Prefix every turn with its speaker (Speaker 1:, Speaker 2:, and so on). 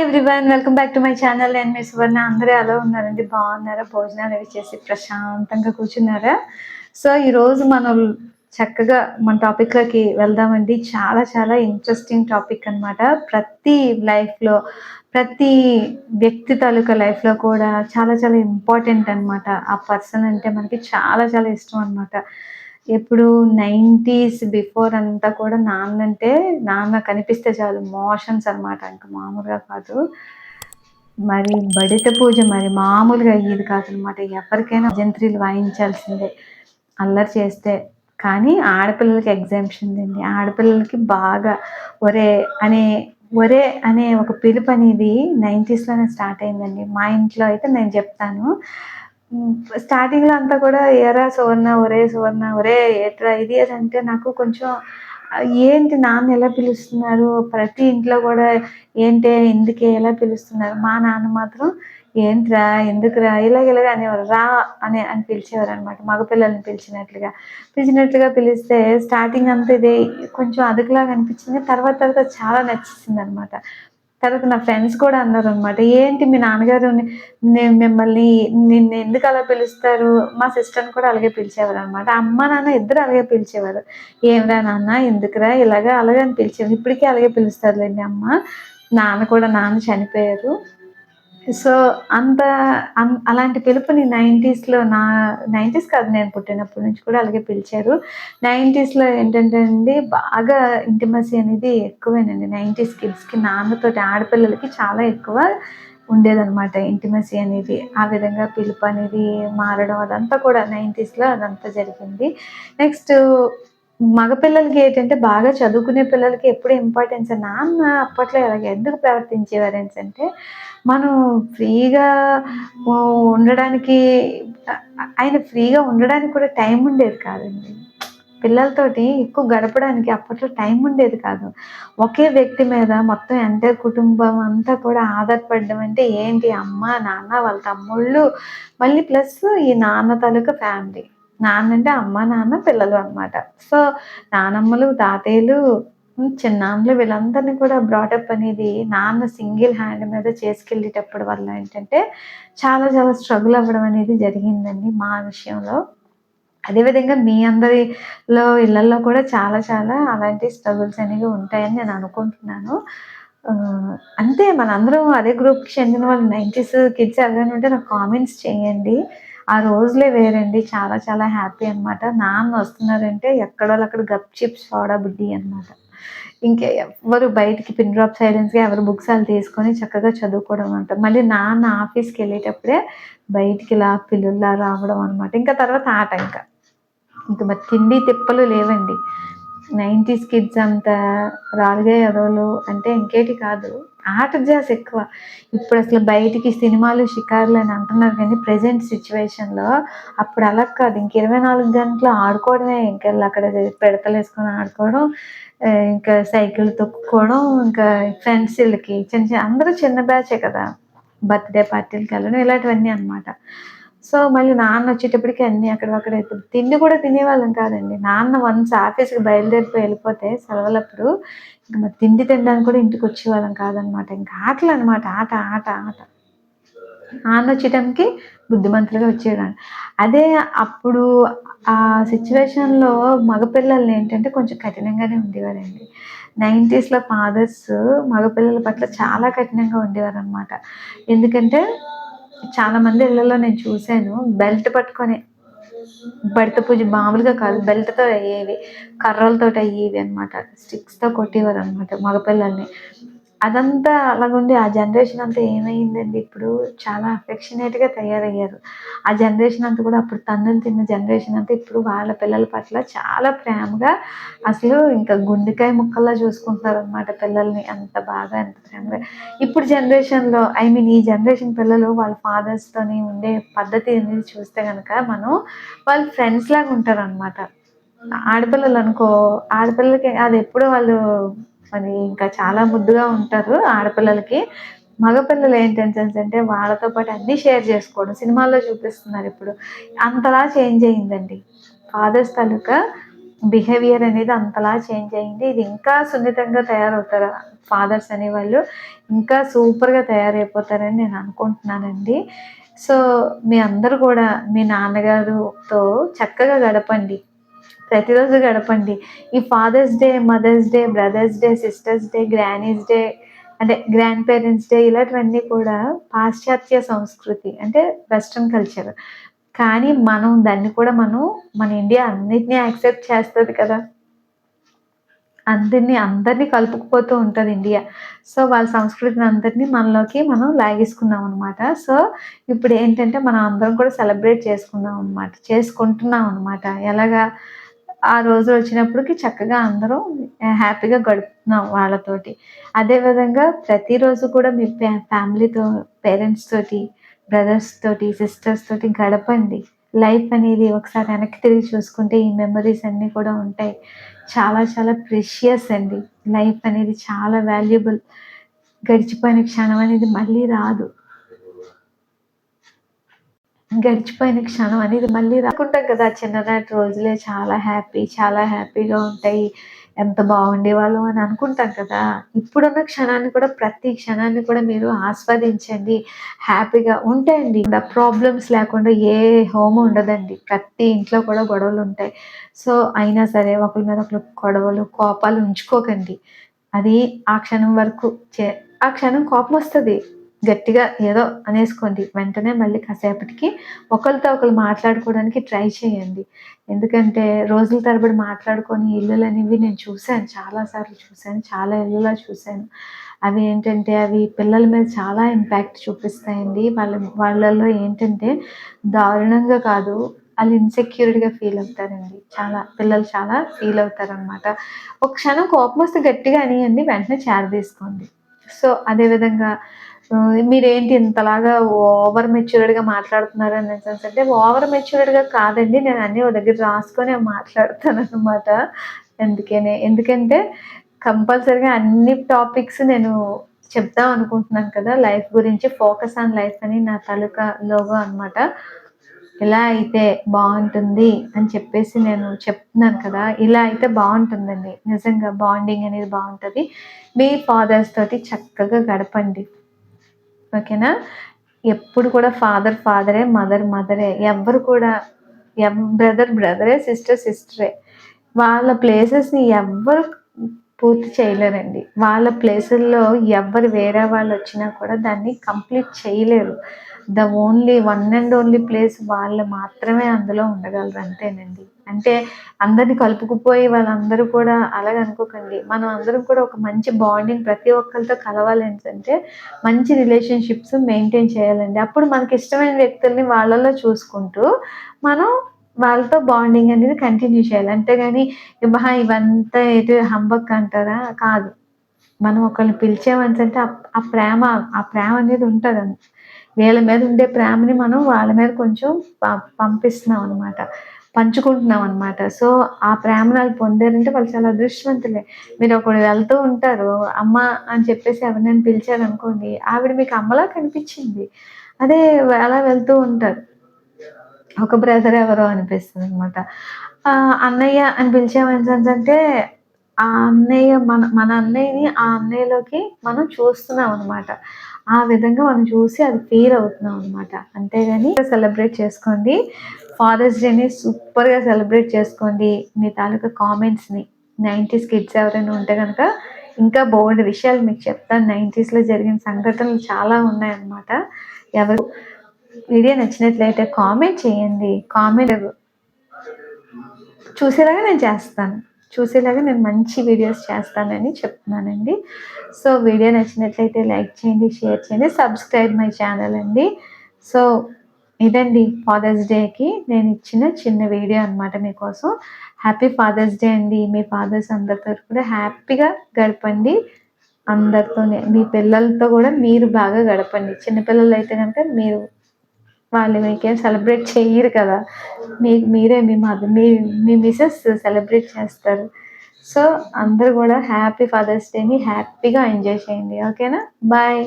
Speaker 1: Everyone welcome back to my channel నేను మీ సువర్ణ. అందరూ ఎలా ఉన్నారండి? బాగున్నారా? భోజనాలు అవి చేసి ప్రశాంతంగా కూర్చున్నారా? సో ఈరోజు మనం చక్కగా మన టాపిక్లోకి వెళ్దామండి. చాలా చాలా ఇంట్రెస్టింగ్ టాపిక్ అన్నమాట. ప్రతి లైఫ్లో ప్రతి వ్యక్తి తాలూకా లైఫ్లో కూడా చాలా చాలా ఇంపార్టెంట్ అన్నమాట. ఆ పర్సన్ అంటే మనకి చాలా చాలా ఇష్టం అన్నమాట. ఎప్పుడు నైంటీస్ బిఫోర్ అంతా కూడా నాన్న అంటే నాన్న కనిపిస్తే చాలు మోషన్స్ అనమాట ఇంకా మామూలుగా కాదు. మరి బడిత పూజ మరి మామూలుగా అయ్యేది కాదనమాట ఎవరికైనా జంత్రీలు వాయించాల్సిందే అల్లరి చేస్తే. కానీ ఆడపిల్లలకి ఎగ్జామ్షన్ అండి. ఆడపిల్లలకి బాగా ఒరే అనే ఒరే అనే ఒక పిలుపు అనేది నైంటీస్లోనే స్టార్ట్ అయిందండి. మా ఇంట్లో అయితే నేను చెప్తాను. స్టార్టింగ్లో అంతా కూడా ఎరా సువర్ణ ఒరే సువర్ణ ఒరే ఎట్రా ఇది అది అంటే నాకు కొంచెం ఏంటి నాన్న ఎలా పిలుస్తున్నారు? ప్రతి ఇంట్లో కూడా ఏంటి ఎందుకే ఎలా పిలుస్తున్నారు? మా నాన్న మాత్రం ఏంట్రా ఎందుకురా? ఇలాగ ఇలాగ అనేవారు. రా అని అని పిలిచేవారు అనమాట మగపిల్లల్ని పిలిచినట్లుగా. పిలిచినట్లుగా పిలిస్తే స్టార్టింగ్ అంతా ఇదే కొంచెం అదుకులాగా అనిపించింది. తర్వాత తర్వాత చాలా నచ్చేసింది అనమాట తర్వాత నా ఫ్రెండ్స్ కూడా అన్నారు అనమాట ఏంటి మీ నాన్నగారు నేను మిమ్మల్ని నిన్ను ఎందుకు అలా పిలుస్తారు? మా సిస్టర్ని కూడా అలాగే పిలిచేవారు అనమాట అమ్మ నాన్న ఇద్దరు అలాగే పిలిచేవారు. ఏమిరా నాన్న ఎందుకురా ఇలాగా అలాగే అని పిలిచేవారు? ఇప్పటికీ అలాగే పిలుస్తారులేండి అమ్మ. నాన్న కూడా నాన్న చనిపోయారు. సో అంత అన్ అలాంటి పిలుపుని నైంటీస్లో నా నైంటీస్ కాదు నేను పుట్టినప్పటి నుంచి కూడా అలాగే పిలిచారు. నైంటీస్లో ఏంటంటే అండి బాగా ఇంటిమసీ అనేది ఎక్కువేనండి. నైంటీస్ కిడ్స్కి నాన్నతోటి ఆడపిల్లలకి చాలా ఎక్కువ ఉండేదన్నమాట ఇంటిమసీ అనేది. ఆ విధంగా పిలుపు అనేది మారడం అదంతా కూడా నైంటీస్లో అదంతా జరిగింది. నెక్స్ట్ మగపిల్లలకి ఏంటంటే బాగా చదువుకునే పిల్లలకి ఎప్పుడు ఇంపార్టెన్స్ నాన్న అప్పట్లో అలాగే ఎందుకు ప్రవర్తించేవారు అంటే మనం ఫ్రీగా ఉండడానికి ఆయన ఫ్రీగా ఉండడానికి కూడా టైం ఉండేది కాదండి. పిల్లలతోటి ఎక్కువ గడపడానికి అప్పట్లో టైం ఉండేది కాదు. ఒకే వ్యక్తి మీద మొత్తం ఎంత కుటుంబం అంతా కూడా ఆధారపడడం అంటే ఏంటి? అమ్మ నాన్న వాళ్ళ తమ్ముళ్ళు మళ్ళీ ప్లస్ ఈ నాన్న తాలూకా ఫ్యామిలీ నాన్న అంటే అమ్మ నాన్న పిల్లలు అనమాట సో నానమ్మలు తాతయ్యలు చిన్నాన్నలు వీళ్ళందరినీ కూడా బ్రాటప్ అనేది నాన్న సింగిల్ హ్యాండ్ మీద చేసుకెళ్ళేటప్పుడు వల్ల ఏంటంటే చాలా చాలా స్ట్రగుల్ అవ్వడం అనేది జరిగిందండి మా విషయంలో. అదేవిధంగా మీ అందరిలో ఇళ్ళల్లో కూడా చాలా చాలా అలాంటి స్ట్రగుల్స్ అనేవి ఉంటాయని నేను అనుకుంటున్నాను. అంతే మనందరం అదే గ్రూప్కి చెందిన వాళ్ళు నైంటీస్ కిడ్స్ ఎవరైనా ఉంటే నాకు కామెంట్స్ చేయండి. ఆ రోజులే వేరండి. చాలా చాలా హ్యాపీ అనమాట నాన్న వస్తున్నారంటే ఎక్కడో అక్కడ గప్ చిప్స్ సోడా బుడ్డి అనమాట ఇంకా ఎవరు బయటికి పిన్ డ్రాప్ సైలెన్స్గా ఎవరు బుక్స్ అవి తీసుకొని చక్కగా చదువుకోవడం అనమాట మళ్ళీ నాన్న ఆఫీస్కి వెళ్ళేటప్పుడే బయటికి ఇలా పిల్లుల్లా రావడం అనమాట ఇంకా తర్వాత ఆట ఇంకా. ఇంకా మరి తిండి తిప్పలు లేవండి. నైంటీస్ కిడ్స్ అంత రాలుగా ఎదవలు అంటే ఇంకేటి కాదు. ఆట జాస్ ఎక్కువ. ఇప్పుడు అసలు బయటికి సినిమాలు షికారులు అని అంటున్నారు కానీ ప్రజెంట్ సిచ్యువేషన్లో అప్పుడు అలా కాదు. ఇంక ఇరవై నాలుగు గంటలు ఆడుకోవడమే ఇంకా అక్కడ పెడతలు వేసుకొని ఆడుకోవడం ఇంకా సైకిల్ తొక్కుకోవడం ఇంకా ఫ్రెండ్స్ వీళ్ళకి చిన్న చిన్న అందరూ చిన్న బ్యాచే కదా. బర్త్డే పార్టీలకి వెళ్ళడం ఇలాంటివన్నీ అనమాట సో మళ్ళీ నాన్న వచ్చేటప్పటికి అన్నీ అక్కడ తిండి కూడా తినేవాళ్ళం కాదండి. నాన్న వన్స్ ఆఫీస్కి బయలుదేరిపోయి వెళ్ళిపోతే సెలవులప్పుడు ఇంకా మరి తిండి తినడానికి కూడా ఇంటికి వచ్చేవాళ్ళం కాదనమాట. ఇంకా ఆటలు అనమాట ఆట ఆట ఆట. నాన్న వచ్చేటంకి బుద్ధిమంతులుగా వచ్చేవాడు అదే అప్పుడు ఆ సిచ్యువేషన్లో మగపిల్లల్ని ఏంటంటే కొంచెం కఠినంగానే ఉండేవారండి. నైంటీస్లో ఫాదర్స్ మగపిల్లల పట్ల చాలా కఠినంగా ఉండేవారు అనమాట ఎందుకంటే చాలామంది ఇళ్ళల్లో నేను చూశాను. బెల్ట్ పట్టుకొని బడిత పూజ మామూలుగా కాదు బెల్ట్తో అయ్యేవి కర్రలతో అయ్యేవి అనమాట స్టిక్స్తో కొట్టేవారు అనమాట మగపిల్లల్ని. అదంతా అలాగుండి ఆ జనరేషన్ అంతా ఏమైందండి? ఇప్పుడు చాలా అఫెక్షనేట్గా తయారయ్యారు. ఆ జనరేషన్ అంతా కూడా అప్పుడు తన్నులు తిన్న జనరేషన్ అంతా ఇప్పుడు వాళ్ళ పిల్లల పట్ల చాలా ప్రేమగా అసలు ఇంకా గుండెకాయ ముక్కల్లా చూసుకుంటున్నారు అనమాట పిల్లల్ని. అంత బాగా ఎంత ప్రేమగా. ఇప్పుడు జనరేషన్లో ఐ మీన్ ఈ జనరేషన్ పిల్లలు వాళ్ళ ఫాదర్స్తోని ఉండే పద్ధతి అనేది చూస్తే కనుక మనం వాళ్ళ ఫ్రెండ్స్ లాగా ఉంటారు అనమాట ఆడపిల్లలు అనుకో ఆడపిల్లలకి అది ఎప్పుడో వాళ్ళు మరి ఇంకా చాలా ముద్దుగా ఉంటారు ఆడపిల్లలకి. మగపిల్లలు ఏంటంటే అంటే వాళ్ళతో పాటు అన్నీ షేర్ చేసుకోవడం. సినిమాల్లో చూపిస్తున్నారు ఇప్పుడు. అంతలా చేంజ్ అయ్యిందండి ఫాదర్స్ తాలూకా బిహేవియర్ అనేది అంతలా చేంజ్ అయింది. ఇది ఇంకా సున్నితంగా తయారవుతారు ఫాదర్స్ అనేవాళ్ళు ఇంకా సూపర్గా తయారైపోతారని నేను అనుకుంటున్నానండి. సో మీ అందరూ కూడా మీ నాన్నగారుతో చక్కగా గడపండి. ప్రతిరోజు గడపండి. ఈ fathers day mothers day brothers day sisters day grannies day అంటే గ్రాండ్ పేరెంట్స్ డే ఇలాంటివన్నీ కూడా పాశ్చాత్య సంస్కృతి అంటే వెస్ట్రన్ కల్చర్ కానీ మనం దాన్ని కూడా మనం మన ఇండియా అన్నిటినీ యాక్సెప్ట్ చేస్తుంది కదా. అందరినీ అందరినీ కలుపుకుపోతూ ఉంటుంది ఇండియా సో వాళ్ళ సంస్కృతిని అందరినీ మనలోకి మనం లాగేసుకున్నాం అనమాట సో ఇప్పుడు ఏంటంటే మనం అందరం కూడా సెలబ్రేట్ చేసుకుందాం అనమాట చేసుకుంటున్నాం అనమాట ఎలాగా? ఆ రోజు వచ్చినప్పటికి చక్కగా అందరూ హ్యాపీగా గడుపుతున్నాం వాళ్ళతోటి. అదేవిధంగా ప్రతిరోజు కూడా మీ ఫ్యామిలీతో పేరెంట్స్ తోటి బ్రదర్స్ తోటి సిస్టర్స్ తోటి గడపండి. లైఫ్ అనేది ఒకసారి వెనక్కి తిరిగి చూసుకుంటే ఈ మెమరీస్ అన్నీ కూడా ఉంటాయి. చాలా చాలా ప్రెషియస్ అండి. లైఫ్ అనేది చాలా వాల్యుబుల్. గడిచిపోయిన క్షణం అనేది మళ్ళీ రాదు. గడిచిపోయిన క్షణం అనేది మళ్ళీ రాకుంటాం కదా. చిన్ననాటి రోజులే చాలా హ్యాపీ చాలా హ్యాపీగా ఉంటాయి. ఎంత బాగుండేవాళ్ళం అని అనుకుంటాం కదా. ఇప్పుడున్న క్షణాన్ని కూడా ప్రతి క్షణాన్ని కూడా మీరు ఆస్వాదించండి. హ్యాపీగా ఉంటాయండి. ప్రాబ్లమ్స్ లేకుండా ఏ హోమ్ ఉండదండి. ప్రతి ఇంట్లో కూడా గొడవలు ఉంటాయి. సో అయినా సరే ఒకరి మీద ఒకరు గొడవలు కోపాలు ఉంచుకోకండి. అది ఆ క్షణం వరకు చే ఆ క్షణం కోపం వస్తుంది. గట్టిగా ఏదో అనేసుకోండి. వెంటనే మళ్ళీ కాసేపటికి ఒకరితో ఒకరు మాట్లాడుకోవడానికి ట్రై చేయండి. ఎందుకంటే రోజుల తరబడి మాట్లాడుకొని ఇల్లులు అనేవి నేను చూశాను. చాలాసార్లు చూశాను. చాలా ఇళ్ళలో చూశాను. అవి ఏంటంటే అవి పిల్లల మీద చాలా ఇంపాక్ట్ చూపిస్తాయండి. వాళ్ళ వాళ్ళల్లో ఏంటంటే దారుణంగా కాదు వాళ్ళు ఇన్సెక్యూర్డ్గా ఫీల్ అవుతారండి. చాలా పిల్లలు చాలా ఫీల్ అవుతారనమాట ఒక క్షణం కోపం వస్తే గట్టిగా అనియండి వెంటనే చేరదీసుకోండి. సో అదేవిధంగా మీరేంటి ఇంతలాగా ఓవర్ మెచ్యూర్డ్గా మాట్లాడుతున్నారు అని సెన్స్ అంటే ఓవర్ మెచ్యూర్డ్గా కాదండి. నేను అన్నీ ఒక దగ్గర రాసుకొని మాట్లాడతాను అనమాట అందుకనే ఎందుకంటే కంపల్సరీగా అన్ని టాపిక్స్ నేను చెప్దాం అనుకుంటున్నాను కదా. లైఫ్ గురించి ఫోకస్ ఆన్ లైఫ్ అని నా తాలూకా లోగో అనమాట ఇలా అయితే బాగుంటుంది అని చెప్పేసి నేను చెప్తున్నాను కదా. ఇలా అయితే బాగుంటుందండి. నిజంగా బాండింగ్ అనేది బాగుంటుంది. మీ ఫాదర్స్ తోటి చక్కగా గడపండి. ఓకేనా? ఎప్పుడు కూడా ఫాదర్ ఫాదరే మదర్ మదరే ఎవరు కూడా బ్రదర్ బ్రదరే సిస్టర్ సిస్టరే వాళ్ళ ప్లేసెస్ని ఎవ్వరు పూర్తి చేయలేరండి. వాళ్ళ ప్లేసుల్లో ఎవరు వేరే వాళ్ళు వచ్చినా కూడా దాన్ని కంప్లీట్ చేయలేరు. The only one and only place వాళ్ళు మాత్రమే అందులో ఉండగలరు అంతేనండి. అంటే అందరిని కలుపుకుపోయి వాళ్ళందరూ కూడా అలాగ అనుకోకండి. మనం అందరం కూడా ఒక మంచి బాండింగ్ ప్రతి ఒక్కరితో కలవాలి అంటే మంచి రిలేషన్షిప్స్ మెయింటైన్ చేయాలండి. అప్పుడు మనకి ఇష్టమైన వ్యక్తుల్ని వాళ్ళలో చూసుకుంటూ మనం వాళ్ళతో బాండింగ్ అనేది కంటిన్యూ చేయాలి. అంతేగాని మహా ఇవంతా ఏదో హంబక్ అంటారా? కాదు. మనం ఒకరిని పిలిచామంటే ఆ ప్రేమ ఆ ప్రేమ అనేది ఉంటుంది వీళ్ళ మీద ఉండే ప్రేమని మనం వాళ్ళ మీద కొంచెం పంపిస్తున్నాం అనమాట పంచుకుంటున్నాం అనమాట సో ఆ ప్రేమను వాళ్ళు పొందారంటే వాళ్ళు చాలా అదృష్టవంతులే. మీరు ఒకడు వెళ్తూ ఉంటారు అమ్మ అని చెప్పేసి ఎవరినైనా పిలిచారు అనుకోండి ఆవిడ మీకు అమ్మలా కనిపించింది. అదే అలా వెళ్తూ ఉంటారు. ఒక బ్రదర్ ఎవరో అనిపిస్తుంది అనమాట అన్నయ్య అని పిలిచామని అంటే ఆ అన్నయ్య మన మన అన్నయ్యని ఆ అన్నయ్యలోకి మనం చూస్తున్నాం అనమాట ఆ విధంగా మనం చూసి అది ఫీల్ అవుతున్నాం అనమాట అంతేగాని సెలబ్రేట్ చేసుకోండి. ఫాదర్స్ డేని సూపర్గా సెలబ్రేట్ చేసుకోండి. మీ తాలూకా కామెంట్స్ని నైంటీస్ కిడ్స్ ఎవరైనా ఉంటే కనుక ఇంకా బోల్డ్ విషయాలు మీకు చెప్తాను. నైంటీస్లో జరిగిన సంఘటనలు చాలా ఉన్నాయన్నమాట. ఎవరు వీడియో నచ్చినట్లయితే కామెంట్ చేయండి. కామెంట్ చూసేలాగా నేను చేస్తాను. చూసేలాగా నేను మంచి వీడియోస్ చేస్తానని చెప్తున్నానండి. సో వీడియో నచ్చినట్లయితే లైక్ చేయండి షేర్ చేయండి సబ్స్క్రైబ్ మై ఛానల్ అండి. సో ఇదండి ఫాదర్స్ డేకి నేను ఇచ్చిన చిన్న వీడియో అనమాట మీకోసం హ్యాపీ ఫాదర్స్ డే అండి. మీ ఫాదర్స్ అందరితో కూడా హ్యాపీగా గడపండి. అందరితోనే మీ పిల్లలతో కూడా మీరు బాగా గడపండి. చిన్నపిల్లలు అయితే కనుక మీరు వాళ్ళు మీకేం సెలబ్రేట్ చేయరు కదా. మీ మీరే మీ మదర్ మీ మీ మిసెస్ సెలబ్రేట్ చేస్తారు. సో అందరు కూడా హ్యాపీ ఫాదర్స్ డేని హ్యాపీగా ఎంజాయ్ చేయండి. ఓకేనా బాయ్